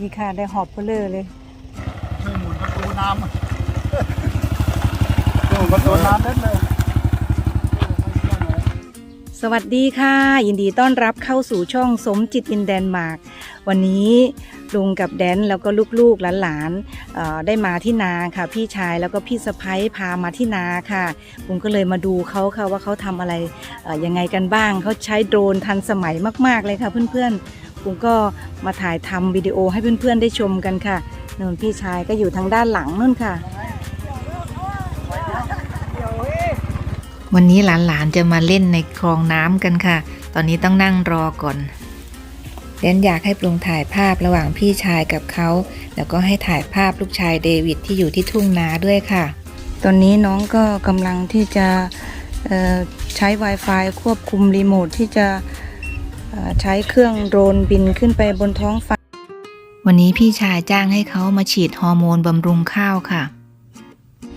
ดีค่ะได้หอบเบลอเลยช่วยหมุนประตูน้ำช่วยหมุนประตูน้ำเล่นเลยสวัสดีค่ะ ยินดีต้อนรับเข้าสู่ช่องสมจิตอินแดนมาร์กวันนี้ลุงกับแดนแล้วก็ลูกๆหลานๆเอ่อได้มาที่นาค่ะ พี่ชายแล้วก็พี่สะพ้ยพามาที่นาค่ะลุงก็เลยมาดูเขาค่ะว่าเขาทำอะไรเอ่อยังไงกันบ้างเขาใช้โดรนทันสมัยมากๆเลยค่ะเพื่อนๆ ลุงก็มาถ่ายทำวิดีโอให้เพื่อนๆได้ชมกันค่ะนู่นพี่ชายก็อยู่ทางด้านหลังนู่นค่ะ วันนี้หลานๆจะมาเล่นในคลองน้ำกันค่ะ ตอนนี้ต้องนั่งรอก่อนเดนอยากให้ปรุงถ่ายภาพระหว่างพี่ชายกับเขา แล้วก็ให้ถ่ายภาพลูกชายเดวิดที่อยู่ที่ทุ่งนาด้วยค่ะ ตอนนี้น้องก็กำลังที่จะเอ่อใช้ Wi-Fi ควบคุมรีโมทที่จะเอ่อ ใช้เครื่องโดรนบินขึ้นไปบนท้องฟ้า วันนี้พี่ชายจ้างให้เขามาฉีดฮอร์โมนบำรุงข้าวค่ะ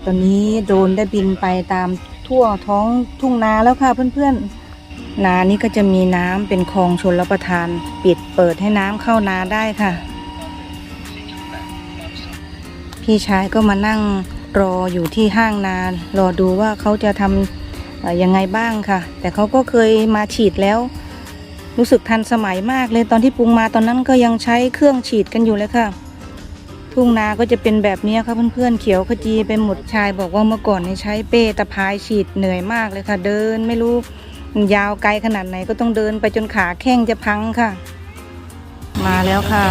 ตอนนี้โดรนได้บินไปตามทั่วท้องทุ่งนาแล้วค่ะเพื่อนๆ นานี้ก็จะมีน้ำเป็นคลองชนรับประทาน ปิดเปิดให้น้ำเข้านาได้ค่ะ พี่ชายก็มานั่งรออยู่ที่ห้างนารอดูว่าเขาจะทำเอ่อยังไงบ้างค่ะ แต่เขาก็เคยมาฉีดแล้ว รู้สึกทันสมัยมากเลยตอนที่ปรุงมาตอนนั้นก็ยังใช้เครื่องฉีดกันอยู่เลยค่ะ ทุ่งนาก็จะเป็นแบบนี้ค่ะเพื่อนๆเขียวขจีเป็นหมดชายบอกว่าเมื่อก่อนนี่ใช้เป้ตะพายฉีดเหนื่อยมากเลยค่ะ เดินไม่รู้ยาวไกลขนาดไหนก็ต้องเดินไปจนขาแข้งจะพังค่ะ มาแล้วค่ะ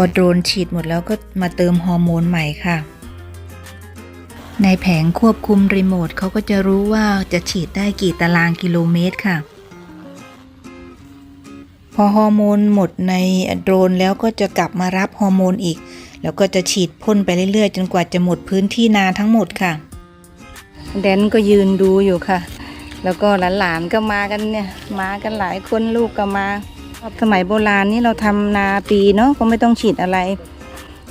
อโดรนฉีดหมดแล้วก็มาเติมฮอร์โมนใหม่ค่ะ ในแผงควบคุมรีโมทเขาก็จะรู้ว่าจะฉีดได้กี่ตารางกิโลเมตรค่ะ พอฮอร์โมนหมดในโดรนแล้วก็จะกลับมารับฮอร์โมนอีก แล้วก็จะฉีดพ่นไปเรื่อยๆ จนกว่าจะหมดพื้นที่นาทั้งหมดค่ะ แดนก็ยืนดูอยู่ค่ะ แล้วก็หลานๆก็มากันเนี่ย มากันหลายคนลูกก็มา สมัยโบราณนี่เราทำนาปีเนาะก็ไม่ต้องฉีดอะไร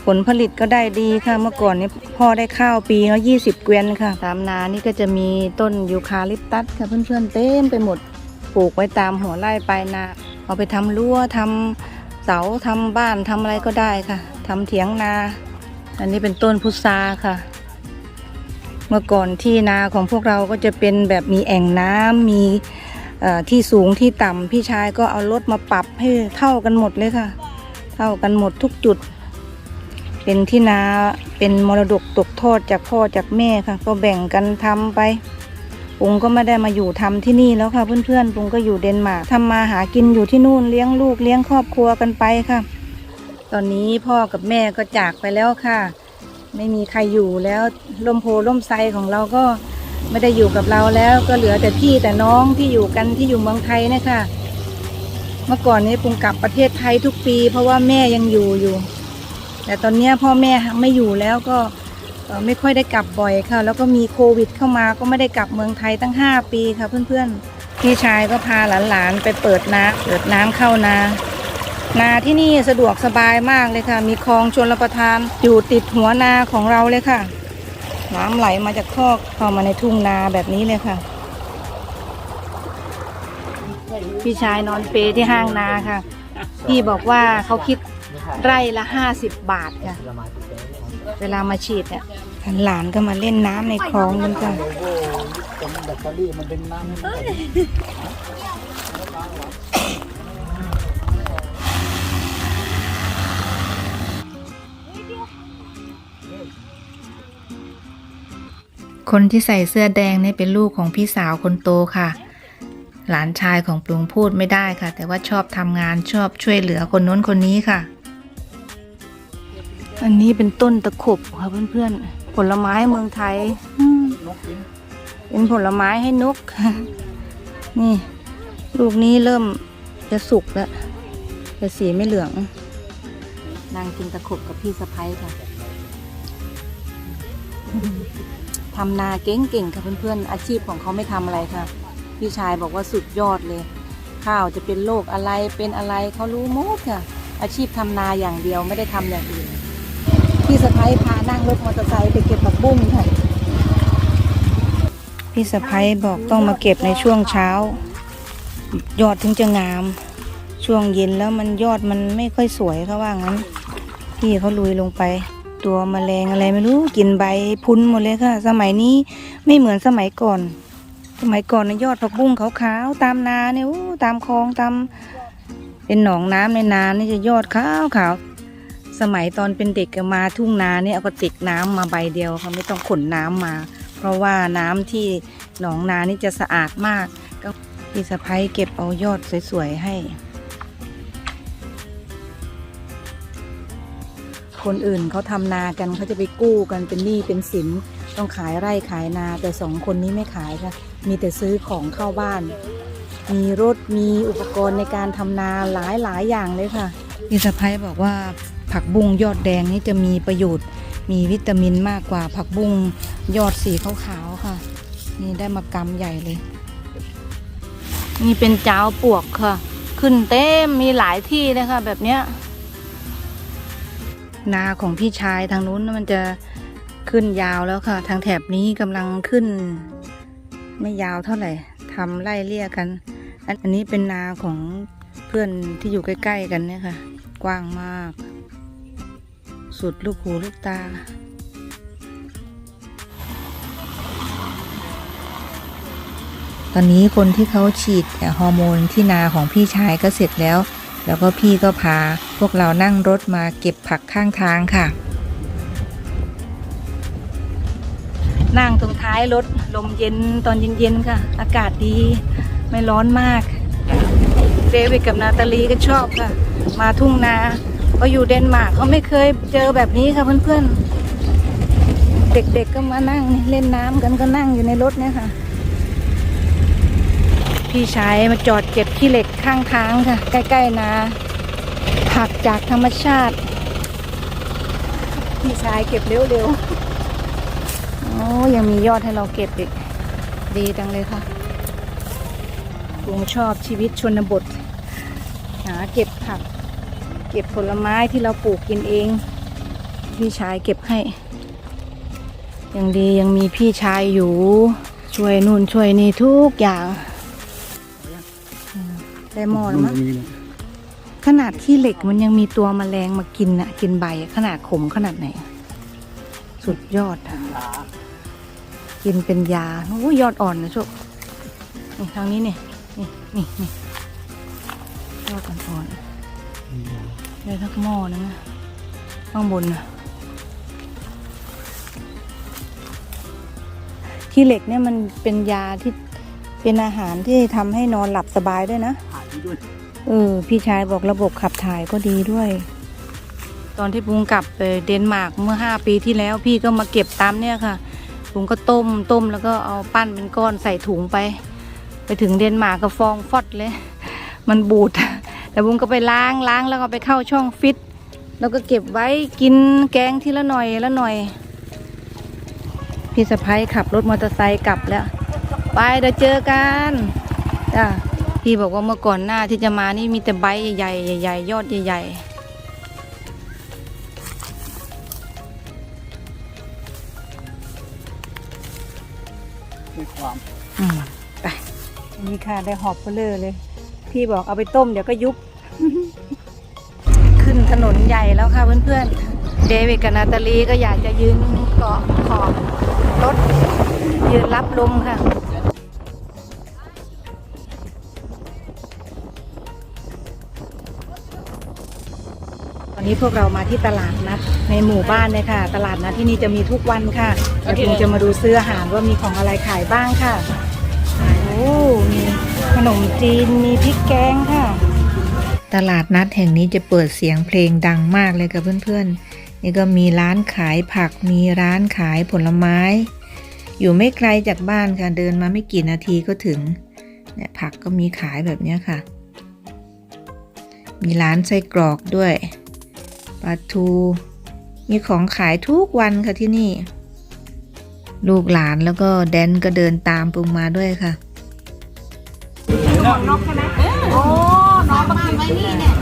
ผลผลิตก็ได้ดีค่ะ เมื่อก่อนนี่พ่อได้ข้าวปีละยี่สิบเกวียนค่ะ ตามนานี่ก็จะมีต้นยูคาลิปตัสค่ะเพื่อนๆเต็มไปหมดปลูกไว้ตามหัวไร่ปลายนา เอาไปทำรั้วทำเสาทำบ้านทำอะไรก็ได้ค่ะทำเถียงนา อันนี้เป็นต้นพุทราค่ะ เมื่อก่อนที่นาของพวกเราก็จะเป็นแบบมีแอ่งน้ำมี ที่สูงที่ต่ำพี่ชายก็เอารถมาปรับให้เท่ากันหมดเลยค่ะ เท่ากันหมดทุกจุด เป็นที่นาเป็นมรดกตกทอดจากพ่อจากแม่ค่ะ ก็แบ่งกันทำไปปุงก็ไม่ได้มาอยู่ทำที่นี่แล้วค่ะเพื่อนๆปุงก็อยู่เดนมาร์กทำมาหากินอยู่ที่นู่นเลี้ยงลูกเลี้ยงครอบครัวกันไปค่ะ ตอนนี้พ่อกับแม่ก็จากไปแล้วค่ะ ไม่มีใครอยู่แล้วร่มโพร่มไทรของเราก็ ไม่ได้อยู่กับเราแล้วก็เหลือแต่พี่แต่น้องที่อยู่กันที่อยู่เมืองไทยนะคะเมื่อก่อนนี้ปุงกลับประเทศไทยทุกปี เพราะว่าแม่ยังอยู่อยู่ แต่ตอนนี้พ่อแม่ไม่อยู่แล้วก็ไม่ค่อยได้กลับบ่อยค่ะ แล้วก็มีโควิดเข้ามาก็ไม่ได้กลับเมืองไทยตั้ง 5 ปีค่ะเพื่อนๆ พี่ชายก็พาหลานๆไปเปิดน้ำเปิดน้ำเข้านานาที่นี่สะดวกสบายมากเลยค่ะ มีคลองชนรประทานอยู่ติดหัวนาของเราเลยค่ะ น้ำไหลมาจากคอกเข้ามาในทุ่งนาแบบนี้เลยค่ะ พี่ชายนอนเปที่ห้างนาค่ะ พี่บอกว่าเขาคิดไร่ละห้าสิบบาทค่ะ เวลามาฉีดเนี่ยหลานก็มาเล่นน้ำในคลองกันค่ะ คนที่ใส่เสื้อแดงนี่เป็นลูกของพี่สาวคนโตค่ะ หลานชายของปรุงพูดไม่ได้ค่ะ แต่ว่าชอบทำงานชอบช่วยเหลือคนนู้นคนนี้ค่ะ อันนี้เป็นต้นตะขบค่ะเพื่อนๆ ผลไม้เมืองไทยอืมนกกินเป็นผลไม้ให้นก นี่ ลูกนี้เริ่มจะสุกแล้วแต่สีไม่เหลือง นางกินตะขบกับพี่สะพ้ยค่ะ ทำนาเก่งๆค่ะเพื่อนๆอาชีพของเขาไม่ทำอะไรค่ะ พี่ชายบอกว่าสุดยอดเลย ข้าวจะเป็นโรคอะไรเป็นอะไรเขารู้หมดค่ะ อาชีพทำนาอย่างเดียวไม่ได้ทำอย่างอื่นพี่สะพ้ายพานั่งรถมอเตอร์ไซค์ไปเก็บผักบุ้งค่ะ พี่สะพ้ายบอกต้องมาเก็บในช่วงเช้า ยอดถึงจะงาม ช่วงเย็นแล้วมันยอดมันไม่ค่อยสวยเขาว่างั้น พี่เขาลุยลงไป ตัวแมลงอะไรไม่รู้กินใบพุนหมดเลยค่ะ สมัยนี้ไม่เหมือนสมัยก่อน สมัยก่อนนะยอดผักบุ้งขาวๆตามนาเนี่ยตามคลองตามเป็นหนองน้ำในนานี่จะยอดขาวขาวๆสมัยตอนเป็นเด็กมาทุ่งนาเนี่ยเอากระติกน้ำมาใบเดียวค่ะไม่ต้องขนน้ำมา เพราะว่าน้ำที่หนองนานี่จะสะอาดมาก ก็พี่สะพ้ยเก็บเอายอดสวยๆให้ คนอื่นเขาทำนากันเขาจะไปกู้กันเป็นหนี้เป็นสิน ต้องขายไร่ขายนาแต่สองคนนี้ไม่ขายค่ะ มีแต่ซื้อของเข้าบ้าน มีรถมีอุปกรณ์ในการทำนาหลายหลายๆอย่างเลยค่ะพี่สะพ้ยบอกว่าผักบุ้งยอดแดงนี่จะมีประโยชน์ มีวิตามินมากกว่าผักบุ้งยอดสีขาวๆค่ะ นี่ได้มากำใหญ่เลยนี่เป็นเจ้าปวกค่ะ ขึ้นเต็มมีหลายที่เลยค่ะแบบเนี้ย นาของพี่ชายทางนู้นมันจะขึ้นยาวแล้วค่ะ ทางแถบนี้กำลังขึ้น ไม่ยาวเท่าไหร่ทำไล่เลี่ยกันอัน อันนี้เป็นนาของเพื่อนที่อยู่ใกล้ๆกันเนี่ยค่ะ กว้างมาก สุดลูกหูลูกตาตอนนี้คนที่เขาฉีดฮอร์โมนที่นาของพี่ชายก็เสร็จแล้ว แล้วก็พี่ก็พา พวกเรานั่งรถมาเก็บผักข้างทางค่ะ นั่งตรงท้ายรถลมเย็นตอนเย็นๆค่ะ อากาศดีไม่ร้อนมาก เดวิดกับนาตาลีก็ชอบค่ะ มาทุ่งนาเขาอยู่เดนมาร์กเขาไม่เคยเจอแบบนี้ค่ะเพื่อนๆ เด็กๆก็มานั่งเล่นน้ำกันก็นั่งอยู่ในรถเนี่ยค่ะ พี่ชายมาจอดเก็บขี้เหล็กข้างทางค่ะ ใกล้ๆนา ผักจากธรรมชาติ พี่ชายเก็บเร็วๆ โอ้ยังมียอดให้เราเก็บอีก ดีจังเลยค่ะลุงชอบชีวิตชนบท หาเก็บผัก เก็บผลไม้ที่เราปลูกกินเอง พี่ชายเก็บให้ ยังดียังมีพี่ชายอยู่ ช่วยนู่นช่วยนี่ทุกอย่างอืมได้หมอแล้วมั้งมีเลย ขนาดขี้เหล็กมันยังมีตัวแมลงมากินอะกินใบขนาดขมขนาดไหน สุดยอดอะกินเป็นยาโอ้ยอดอ่อนนะโชคนี่ทางนี้นี่นี่นี่นี่ยอดอ่อนๆได้ทักหม้อนึงนะข้างบนนะขี้เหล็กเนี่ยมันเป็นยาที่เป็นอาหารที่ทำให้นอนหลับสบายด้วยนะ หายด้วย เออ พี่ชายบอกระบบขับถ่ายก็ดีด้วย ตอนที่ปุงกลับไปเดนมาร์กเมื่อห้าปีที่แล้ว พี่ก็มาเก็บตามเนี่ยค่ะปุงก็ต้มต้มแล้วก็เอาปั้นเป็นก้อนใส่ถุงไป ไปถึงเดนมาร์กก็ฟองฟอดเลย มันบูดแต่บุ้งก็ไปล้างล้างแล้วก็ไปเข้าช่องฟิต แล้วก็เก็บไว้กินแกงทีละหน่อยละหน่อย พี่สะพ้ายขับรถมอเตอร์ไซค์กลับแล้ว ไปเดี๋ยวเจอกันจ้า พี่บอกว่าเมื่อก่อนหน้าที่จะมานี่มีแต่ใบใหญ่ๆใหญ่ๆยอดใหญ่มีความๆอืมไปนี่ค่ะได้หอบเบลอเลย พี่บอกเอาไปต้มเดี๋ยวก็ยุบ ขึ้นถนนใหญ่แล้วค่ะเพื่อนๆ เดวิดกับนาตาลีก็อยากจะยืนเกาะขอบรถยืนรับลมค่ะ ตอนนี้พวกเรามาที่ตลาดนัดในหมู่บ้านเลยค่ะ ตลาดนัดที่นี่จะมีทุกวันค่ะเราคงจะมาดูซื้ออาหารว่ามีของอะไรขายบ้างค่ะโอ้มีขนมจีนมีพริกแกงค่ะ ตลาดนัดแห่งนี้จะเปิดเสียงเพลงดังมากเลยกับเพื่อนๆ นี่ก็มีร้านขายผัก มีร้านขายผลไม้ อยู่ไม่ไกลจากบ้านค่ะ เดินมาไม่กี่นาทีก็ถึง เนี่ยผักก็มีขายแบบเนี้ยค่ะ มีร้านไส้กรอกด้วย ปลาทู มีของขายทุกวันค่ะที่นี่ ลูกหลานแล้วก็แดนก็เดินตามปุงมาด้วยค่ะนกใช่ไหมโอ้นองมาไว้นี่เนี่ย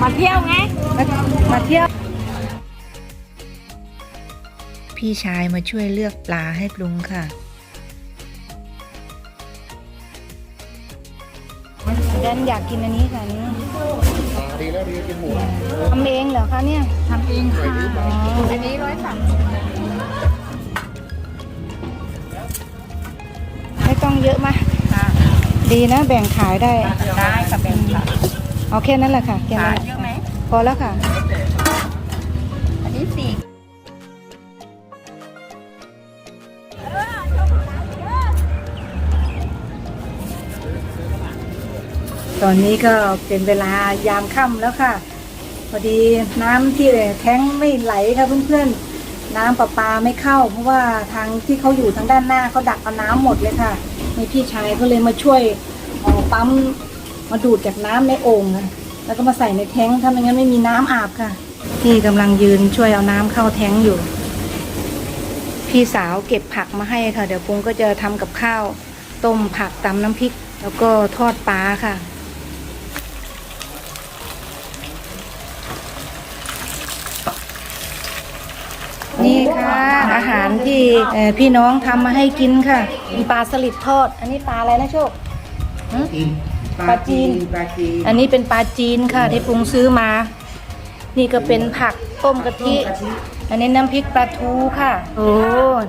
มาเที่ยวไงมาเที่ยว พี่ชายมาช่วยเลือกปลาให้ปรุงค่ะแดนอยากกินอันนี้ค่ะนี่ แล้วดีกินหมูทำเองเหรอคะเนี่ยทำเองค่ะอ๋ออันนี้ร้อยสามไม่ต้องเยอะมาดีนะแบ่งขายได้ ได้ค่ะเป็นค่ะเอาแค่นั้นแหละค่ะแค่ขานั้นยเยอะไหมพอแล้วค่ะ อันนี้สี่ ตอนนี้ก็เป็นเวลายามค่ำแล้วค่ะ พอดีน้ำที่แท้งไม่ไหลค่ะเพื่อนๆ น้ำประปาไม่เข้า เพราะว่าทางที่เขาอยู่ทางด้านหน้าเขาดักเอาน้ำหมดเลยค่ะมีพี่ชายก็เลยมาช่วยเอาปั๊มมาดูดจากน้ำในโอ่งค่ะแล้วก็มาใส่ในแท้งถ้าไม่งั้นไม่มีน้ำอาบค่ะพี่กำลังยืนช่วยเอาน้ำเข้าแท้งอยู่ พี่สาวเก็บผักมาให้ค่ะ เดี๋ยวปุ้งก็จะทำกับข้าว ต้มผักตำน้ำพริก แล้วก็ทอดปลาค่ะ นี่ค่ะ อาหารที่เอ่อพี่น้องทำมาให้กินค่ะ มีปลาสลิดทอด อันนี้ปลาอะไรนะโชคหึปลาจีนปลาจีน อันนี้เป็นปลาจีนค่ะ ที่ปรุงซื้อมา นี่ก็เป็นผักต้มกะทิ อันนี้น้ำพริกปลาทูค่ะ โอ้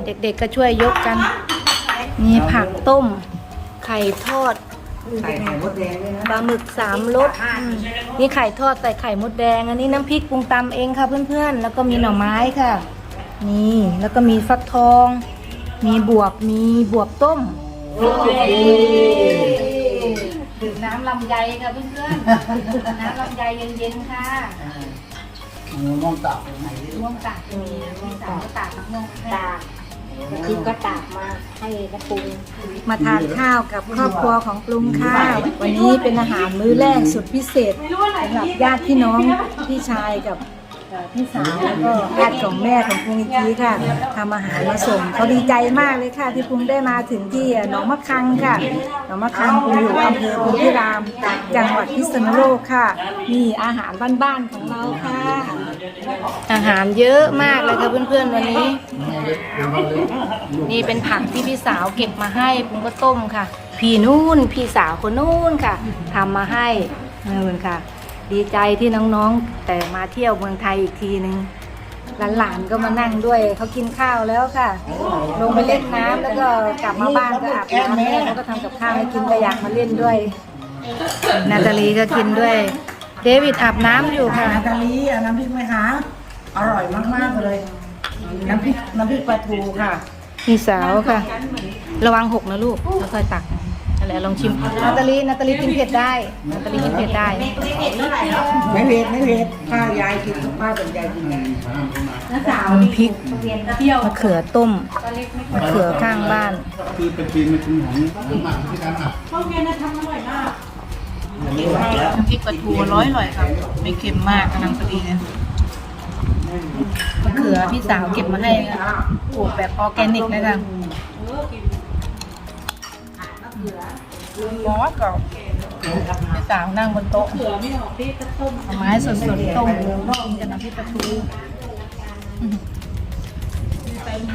เด็กๆก็ช่วยยกกัน นี่ผักต้ม ไข่ทอดใส่ไข่มดแดงด้วยนะปลาหมึกสามรสอืมนี่ไข่ทอดใส่ไข่มดแดง อันนี้น้ำพริกปรุงตำเองค่ะเพื่อนๆ แล้วก็มีหน่อไม้ค่ะ นี่แล้วก็มีฟักทอง มีบวบมีบวบต้มดื่มน้ำลำไยค่ะเพื่อนๆน้ำลำไยเย็นๆค่ะมองตับเป็นไงม่วงตากจะมีม่วงตากก็ตากมะม่วงตากคือก็ตากมาให้กระปรุงมาทานข้าวกับครอบครัวของปรุงข้าว วันนี้เป็นอาหารมื้อแรกสุดพิเศษสำหรับญาติพี่น้องพี่ชายกับเอ่อ พี่สาวแล้วก็ญาติของแม่ของปรุงอีกทีค่ะทำอาหารมาส่งเขาดีใจมากเลยค่ะ ที่ปรุงได้มาถึงที่หนองมะคังค่ะหนองมะคังปรุงอยู่อำเภอพรหมพิรามจังหวัดพิษณุโลกค่ะนี่อาหารบ้านๆของเราค่ะ อาหารเยอะมากเลยค่ะเพื่อนๆวันนี้ นี่เป็นผักที่พี่สาวเก็บมาให้ปุ้งก็ต้มค่ะ พี่นู่นพี่สาวคนนู่นค่ะทำมาให้นั่นค่ะ ดีใจที่น้องๆ แต่มาเที่ยวเมืองไทยอีกทีนึงหลานๆก็มานั่งด้วยเขากินข้าวแล้วค่ะ ลงไปเล่นน้ำแล้วก็กลับมาบ้านก็อาบน้ำแม่เขาก็ทำกับข้าวให้กินก็อยากมาเล่นด้วย นาตาลีก็กินด้วย เดวิดอาบน้ำอยู่ค่ะนาตาลีอะน้ำพริกไหมคะอร่อยมากๆเลย น้ำพริกน้ำพริกปลาทูค่ะพี่สาวค่ะ ระวังหกนะลูกแล้วค่อยตัก อะไรลองชิมนาตาลีนาตาลีกินเผ็ดได้นาตาลีกินเผ็ดได้ ไม่เผ็ดไม่เผ็ดถ้ายายกินป้าเป็นยายกินไงมีพริกมะเขือต้มมะเขือข้างบ้าน คือเป็นจีนเป็นจีนของหมักที่การหมักน้ำพริกปลาทูร้อยอร่อยค่ะไม่เค็มมากกำลังพอดีเลยมะเขือพี่สาวเก็บมาให้ปลูกแบบออร์แกนิกเลยค่ะ หมอกับพี่สาวนั่งบนโต๊ะเอาไม้สดๆต้มกินกับน้ำพริกปลาทู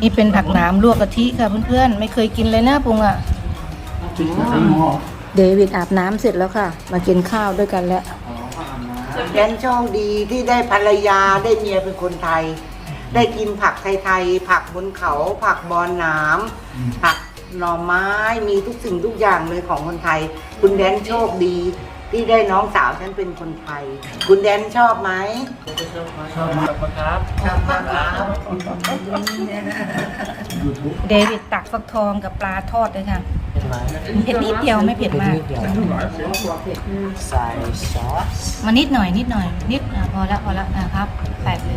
นี่เป็นผักหนามลวกกะทิค่ะเพื่อนๆ ไม่เคยกินเลยนะปุงอะพริกกับหม้อเดวิดอาบน้ำเสร็จแล้วค่ะ มากินข้าวด้วยกันแล้วแดนโชคดีที่ได้ภรรยาได้เมียเป็นคนไทย ได้กินผักไทยๆ ผักบนเขา ผักบอนน้ำผัก หน่อไม้มีทุกสิ่งทุกอย่างเลยของคนไทย คุณแดนโชคดี ที่ได้น้องสาวฉันเป็นคนไทย คุณแดนชอบไหมชอบมากครับชอบมากครับเดวิดตักฟักทองกับปลาทอดเลยค่ะเผ็ดนิดเดียวไม่เผ็ดมากใส่ซอสมานิดหน่อยนิดหน่อยนิดอะพอแล้วพอแล้วนะครับแปดเลย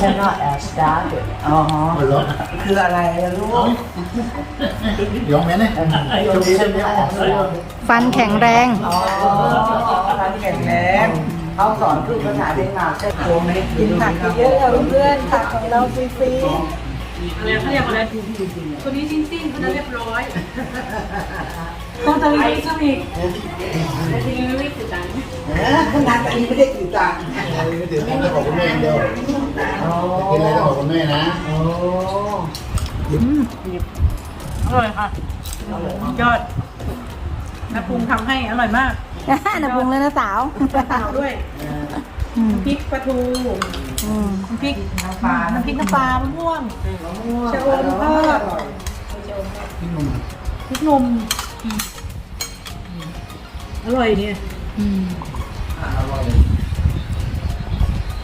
cannot as started อ๋อ หัะคืออะไรอะลูกยองไหมเนี่ยฟันแข็งแรง อ๋อร้นแข็งแรงเขาสอนคือภาษาเดนมาร์กใช่ไหมกินผักเยอะๆเพื่อนผักของเราฟรี อะไรเขาเรียกอะไรคนนี้สิ้นสิ้นคนนั้นเรียบร้อยๆต้องตะลิงซะอีกแต่จริงๆไม่ติดตังค์งานแต่นี้ไม่ได้กี่ตังค์เดี๋ยวต้องบอกคุณแม่เดียวกินอะไรต้องบอกคุณแม่นะโอ้อร่อยค่ะยอดน้าปรุงทำให้อร่อยมากนะปรุงเลยนะสาวเปล่าด้วยพริกปลาทูอืม น้ำพริกน้ำปลาน้ำพริกน้ำปลามะม่วงมะม่วงชะอมทอดพี่นุ่มพริกนมอร่อยเนี่ย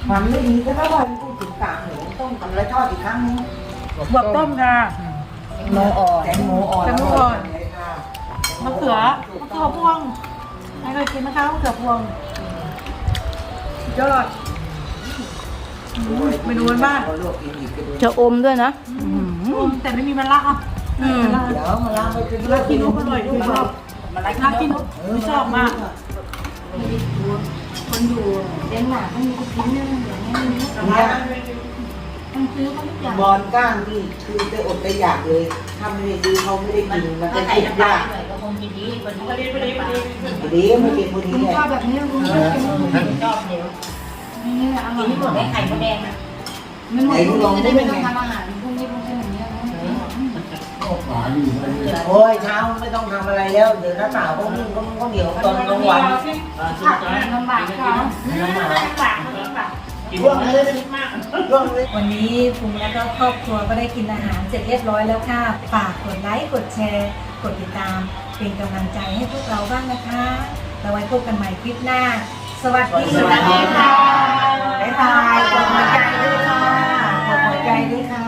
มันไม่ดีก็ถ้าวันพูดถึงกากหมูต้มกับอะไรทอดอีกครั้งนึงบวบต้มค่ะโมอ่อนแตงโมอ่อนแตงโมอ่อนเลยค่ะมะเขือมะเขือพวงใครเคยกินไหมคะมะเขือพวงสุดยอด เมนูบ้านเราลวกกินอีกก็ดูจะอมด้วยนะๆอมแต่ไม่มีมะระอะอืมเดี๋ยวมาล้างไปคือมะระกินนุ๊กอร่อยด้วยชอบมะระกินนุ๊กไม่ชอบมาก คนอยู่เดนมาร์กมันมีทุกชิ้นเลยเดี๋ยวนี้เนี่ยมันซื้อเขาทุกอย่างบอลก้างนี่คือจะอดจะอยากเลยทำไม่ดีเขาไม่ได้กินมันจะติดยากดีไม่กินพอดีเนี่ยชอบแบบนี้คุณชอบกินชอบเดี๋ยว นี่อร่อยที่สุดได้ไข่มดแดงอะมันหมดพรุ่งนี้จะได้ไม่ต้องทำอาหารพรุ่งนี้พรุ่งนี้อย่างเงี้ยนะหวานอยู่โอ้ยเช้าไม่ต้องทำอะไรแล้ว เดี๋ยวน้าสาวก็นึ่งก็ก็เหนียวตอนกลางวันผักลำบากเขาช่วงนี้ช่วงนี้วันนี้ภูมิและก็ครอบครัวก็ได้กินอาหารเสร็จเรียบร้อยแล้วค่ะ ฝากกดไลค์ กดแชร์ กดติดตาม เป็นกำลังใจให้พวกเราบ้างนะคะแล้วไว้พบกันใหม่คลิปหน้า สวัสดีค่ะบ๊ายบายกดหัวใจด้วยค่ะกดหัวใจด้วยค่ะ